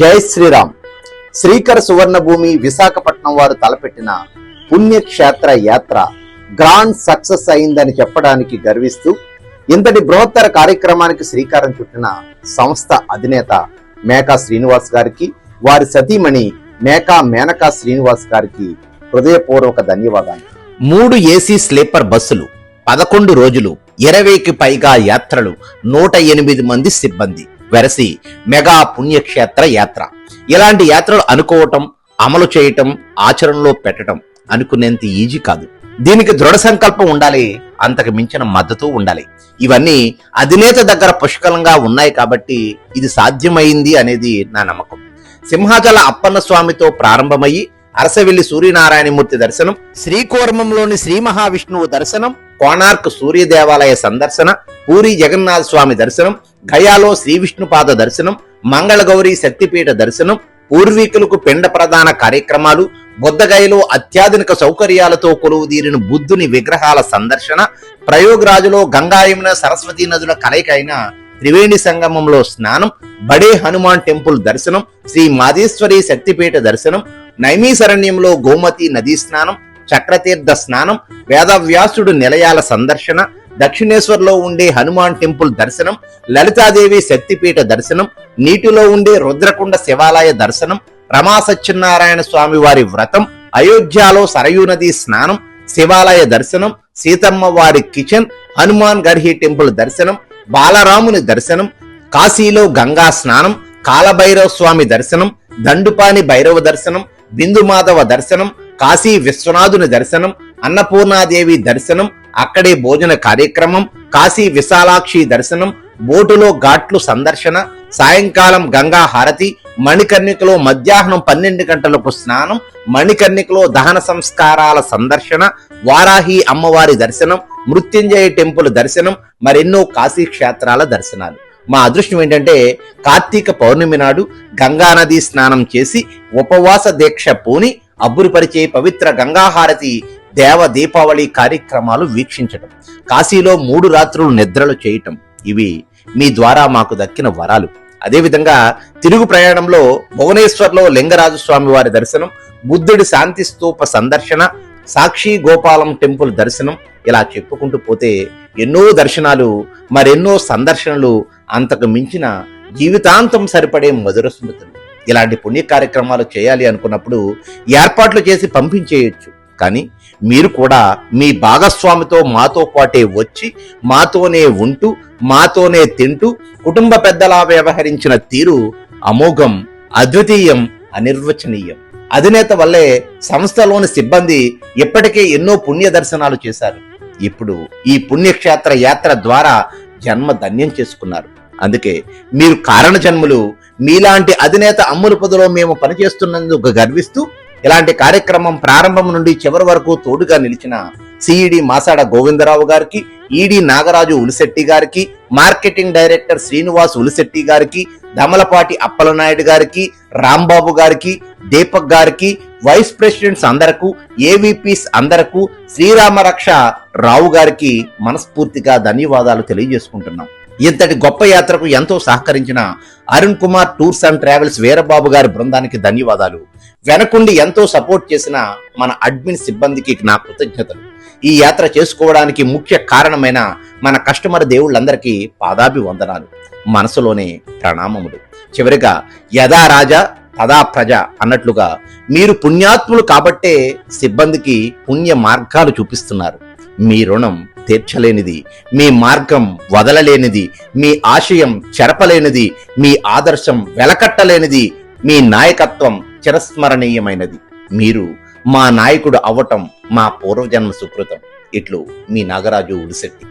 జై శ్రీరామ్. శ్రీకర సువర్ణభూమి విశాఖపట్నం వారు తలపెట్టిన పుణ్యక్షేత్ర యాత్ర గ్రాండ్ సక్సెస్ అయిందని చెప్పడానికి గర్విస్తూ ఇంతటి బృహత్తర కార్యక్రమానికి శ్రీకారం చుట్టిన సంస్థ అధినేత మేకా శ్రీనివాస్ గారికి వారి సతీమణి మేకా మేనకా శ్రీనివాస్ గారికి హృదయపూర్వక ధన్యవాదాలు. మూడు ఏసీ స్లీపర్ బస్సులు పదకొండు రోజులు ఇరవైకి పైగా యాత్రలు నూట ఎనిమిది మంది సిబ్బంది. వెరసి మెగా పుణ్యక్షేత్ర యాత్ర. ఇలాంటి యాత్రలు అనుకోవటం అమలు చేయటం ఆచరణలో పెట్టటం అనుకునేంత ఈజీ కాదు. దీనికి దృఢ సంకల్పం ఉండాలి అంతకు మించిన మద్దతు ఉండాలి. ఇవన్నీ అధినేత దగ్గర పుష్కలంగా ఉన్నాయి కాబట్టి ఇది సాధ్యమైంది అనేది నా నమ్మకం. సింహాచల అప్పన్న స్వామితో ప్రారంభమయ్యి అరసవెల్లి సూర్యనారాయణమూర్తి దర్శనం శ్రీకోర్మంలోని శ్రీ మహావిష్ణువు దర్శనం కోణార్క్ సూర్య దేవాలయ సందర్శన పూరి జగన్నాథ స్వామి దర్శనం గయాలో శ్రీవిష్ణుపాద దర్శనం మంగళగౌరి శక్తిపీఠ దర్శనం పూర్వీకులకు పిండ ప్రదాన కార్యక్రమాలు బుద్ధగయలో అత్యాధునిక సౌకర్యాలతో కొలువుదీరిన బుద్ధుని విగ్రహాల సందర్శన ప్రయోగరాజులో గంగాయమున సరస్వతీ నదుల కలయిక అయిన త్రివేణి సంగమంలో స్నానం బడే హనుమాన్ టెంపుల్ దర్శనం శ్రీ మాదేశ్వరి శక్తిపీఠ దర్శనం నైమీశరణ్యంలో గోమతి నదీ స్నానం చక్రతీర్థ స్నానం వేదవ్యాసుడు నిలయాల సందర్శన దక్షిణేశ్వర్లో ఉండే హనుమాన్ టెంపుల్ దర్శనం లలితాదేవి శక్తిపీఠ దర్శనం నీటిలో ఉండే రుద్రకుండ శివాలయ దర్శనం రమా సత్యనారాయణ స్వామి వారి వ్రతం అయోధ్యలో సరయూ నది స్నానం శివాలయ దర్శనం సీతమ్మ వారి కిచెన్ హనుమాన్ గర్హి టెంపుల్ దర్శనం బాలరాముని దర్శనం కాశీలో గంగా స్నానం కాలభైరవ స్వామి దర్శనం దండుపాని భైరవ దర్శనం బిందుమాధవ దర్శనం కాశీ విశ్వనాథుని దర్శనం అన్నపూర్ణాదేవి దర్శనం అక్కడే భోజన కార్యక్రమం కాశీ విశాలాక్షి దర్శనం బోటులో ఘాట్లు సందర్శన సాయంకాలం గంగా హారతి మణికర్ణికలో మధ్యాహ్నం పన్నెండు గంటలకు స్నానం మణికర్ణికలో దహన సంస్కారాల సందర్శన వారాహి అమ్మవారి దర్శనం మృత్యుంజయ టెంపుల్ దర్శనం మరెన్నో కాశీ క్షేత్రాల దర్శనాలు. మా అదృష్టం ఏంటంటే కార్తీక పౌర్ణమి నాడు గంగానది స్నానం చేసి ఉపవాస దీక్ష పూని అబ్బురిపరిచే పవిత్ర గంగాహారతి దేవ దీపావళి కార్యక్రమాలు వీక్షించటం కాశీలో మూడు రాత్రులు నిద్రలు చేయటం ఇవి మీ ద్వారా మాకు దక్కిన వరాలు. అదేవిధంగా తిరుగు ప్రయాణంలో భువనేశ్వర్లో లింగరాజు స్వామి వారి దర్శనం బుద్ధుడి శాంతి స్తూప సందర్శన సాక్షి గోపాలం టెంపుల్ దర్శనం ఇలా చెప్పుకుంటూ పోతే ఎన్నో దర్శనాలు మరెన్నో సందర్శనలు అంతకు మించిన జీవితాంతం సరిపడే మధుర స్మృతులు. ఇలాంటి పుణ్య కార్యక్రమాలు చేయాలి అనుకున్నప్పుడు ఏర్పాట్లు చేసి పంపించేయొచ్చు. కానీ మీరు కూడా మీ భాగస్వామితో మాతో పాటే వచ్చి మాతోనే ఉంటూ మాతోనే తింటూ కుటుంబ పెద్దలా వ్యవహరించిన తీరు అమోఘం అద్వితీయం అనిర్వచనీయం. అధినేత వల్లే సంస్థలోని సిబ్బంది ఇప్పటికే ఎన్నో పుణ్య దర్శనాలు చేశారు. ఇప్పుడు ఈ పుణ్యక్షేత్ర యాత్ర ద్వారా జన్మ ధన్యం చేసుకున్నారు. అందుకే మీరు కారణ జన్ములు మీలాంటి అధినేత అమ్ముల పొదలో మేము పనిచేస్తున్నందుకు గర్విస్తూ ఇలాంటి కార్యక్రమం ప్రారంభం నుండి చివరి వరకు తోడుగా నిలిచిన సిఈడి మాసాడ గోవిందరావు గారికి ఈడి నాగరాజు ఉలిశెట్టి గారికి మార్కెటింగ్ డైరెక్టర్ శ్రీనివాస్ ఉలిశెట్టి గారికి దమలపాటి అప్పలనాయుడు గారికి రాంబాబు గారికి దీపక్ గారికి వైస్ ప్రెసిడెంట్స్ అందరకు ఏవీపీస్ అందరకు శ్రీరామరక్ష రావు గారికి మనస్ఫూర్తిగా ధన్యవాదాలు తెలియజేసుకుంటున్నాం. ఇంతటి గొప్ప యాత్రకు ఎంతో సహకరించిన Arun Kumar tours and travels Veerababu గారి బృందానికి ధన్యవాదాలు. వెనకుండి ఎంతో సపోర్ట్ చేసిన మన అడ్మిన్ సిబ్బందికి నా కృతజ్ఞతలు. ఈ యాత్ర చేసుకోవడానికి ముఖ్య కారణమైన మన కస్టమర్ దేవుళ్ళందరికీ పాదాభి వందనాలు మనసులోనే ప్రణామములు. చివరిగా యథా రాజా తదా ప్రజ అన్నట్లుగా మీరు పుణ్యాత్ములు కాబట్టే సిబ్బందికి పుణ్య మార్గాలు చూపిస్తున్నారు. మీ రుణం తీర్చలేనిది మీ మార్గం వదలలేనిది మీ ఆశయం చెరపలేనిది మీ ఆదర్శం వెలకట్టలేనిది మీ నాయకత్వం చిరస్మరణీయమైనది. మీరు మా నాయకుడు అవ్వటం మా పూర్వజన్మ సుకృతం. ఇట్లు మీ నాగరాజు ఉడిశెట్టి.